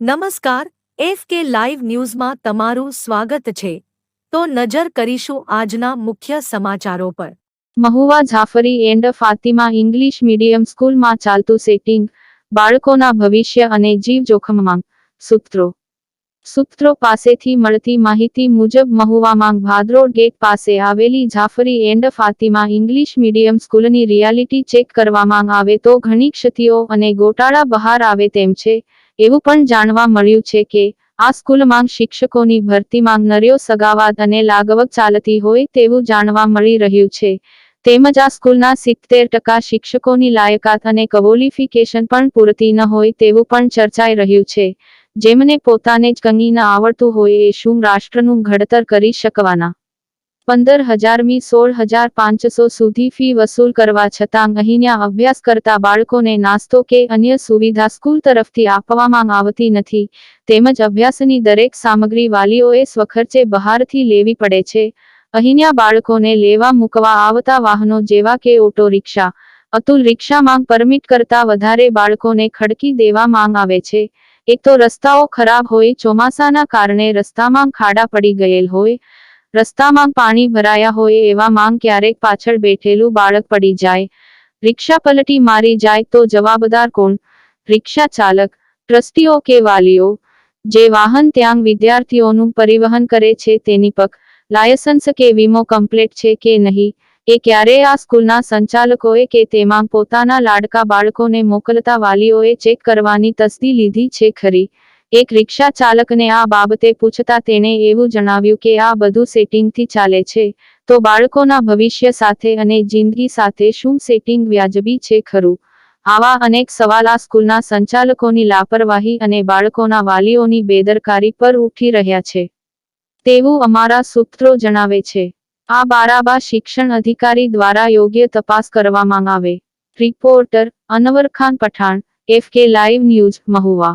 નમસ્કાર, F K live ન્યૂઝમાં તમારું સ્વાગત છે. તો નજર કરીશું આજના મુખ્ય સમાચારો પર. Mahuva Jafri and Fatima English medium સ્કૂલમાં ચાલતું સેટિંગ, બાળકોના ભવિષ્ય અને જીવ જોખમમાં, સૂત્રો. સૂત્રો પાસેથી મળતી માહિતી મુજબ મહુવામાં ભાદરોડ ગેટ પાસે આવેલી Jafri and Fatima English medium સ્કૂલની રિયાલિટી ચેક કરવામાં આવે તો ઘણી ક્ષતિઓ અને ગોટાળા બહાર આવે તેમ છે. એવું પણ જાણવા મળ્યું છે કે, આ સ્કૂલમાં શિક્ષકોની ભરતીમાં નર્યો સગાવાદ અને લાગવક ચાલતી હોય તેવું જાણવા મળી રહ્યું છે. તેમજ આ સ્કૂલના સિત્તેર ટકા શિક્ષકોની લાયકાત અને કવોલિફિકેશન પણ પૂરતી ન હોય તેવું પણ ચર્ચાઈ રહ્યું છે. જેમને પોતાને જ કંગી ન આવડતું હોય એ શું રાષ્ટ્રનું ઘડતર કરી શકવાના? પંદર હજારમી સોળ હજાર પાંચસો સુધી ફી વસૂલ કરવા છતાં અહીંયા અભ્યાસ કરતા બાળકોને નાસ્તો કે અન્ય સુવિધા સ્કૂલ તરફથી આપવામાં આવતી નથી. તેમજ અભ્યાસની દરેક સામગ્રી વાલીઓએ સ્વખર્ચે બહારથી લેવી પડે છે. અહીંયા બાળકોને લેવા મૂકવા આવતા વાહનો જેવા કે ઓટો રિક્ષા અતુલ રિક્ષામાં પરમિટ કરતા વધારે બાળકોને ખડકી દેવા માંગ આવે છે. એક તો રસ્તાઓ ખરાબ હોય ચોમાસાના કારણે રસ્તામાં ખાડા પડી ગયેલ હોય રસ્તામાં પાણી ભરાયા હોય એવા માંગ ક્યારેક પાછળ બેઠેલું બાળક પડી જાય. રિક્ષા પલટી મારી જાય તો જવાબદાર કોણ? રિક્ષા ચાલક, ટ્રસ્ટીઓ કે વાલીઓ? જે વાહન ત્યાં વિદ્યાર્થીઓનું પરિવહન કરે છે તેની પક, લાયસન્સ કે વીમો કમ્પ્લેટ છે કે નહીં? એ ક્યારે આ સ્કૂલના સંચાલકોએ કે તેમાં પોતાના લાડકા બાળકોને મોકલતા વાલીઓએ ચેક કરવાની તસ્દી લીધી છે ખરી. એક રિક્ષા ચાલકને આ બાબતે પૂછતા તેણે એવું જણાવ્યું કે આ બધું સેટિંગથી ચાલે છે, તો બાળકોના ભવિષ્ય સાથે અને જિંદગી સાથે શું સેટિંગ વ્યાજબી છે ખરું? આવા અનેક સવાલ આ સ્કૂલના સંચાલકોની લાપરવાહી અને બાળકોના વાલીઓની બેદરકારી પર ઉઠી રહ્યા છે. તેવું અમારા સૂત્રો જણાવે છે. આ બારાબા શિક્ષણ અધિકારી દ્વારા યોગ્ય તપાસ કરવામાં આવે. Reporter Anwar Khan Pathan, F K live news, Mahuva.